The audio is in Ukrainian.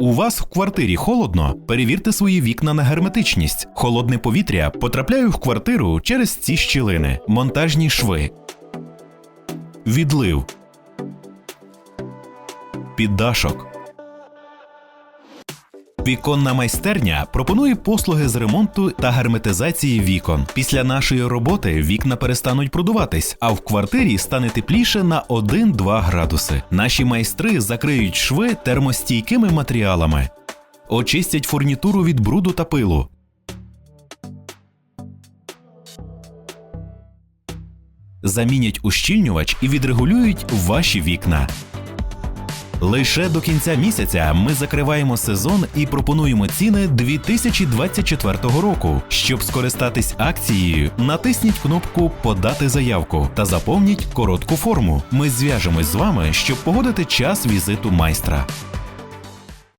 У вас в квартирі холодно? Перевірте свої вікна на герметичність. Холодне повітря потрапляє в квартиру через ці щілини, монтажні шви. Відлив. Піддашок. Віконна майстерня пропонує послуги з ремонту та герметизації вікон. Після нашої роботи вікна перестануть продуватись, а в квартирі стане тепліше на 1-2 градуси. Наші майстри закриють шви термостійкими матеріалами, очистять фурнітуру від бруду та пилу. Замінять ущільнювач і відрегулюють ваші вікна. Лише до кінця місяця ми закриваємо сезон і пропонуємо ціни 2024 року. Щоб скористатись акцією, натисніть кнопку Подати заявку та заповніть коротку форму. Ми зв'яжемось з вами, щоб погодити час візиту майстра.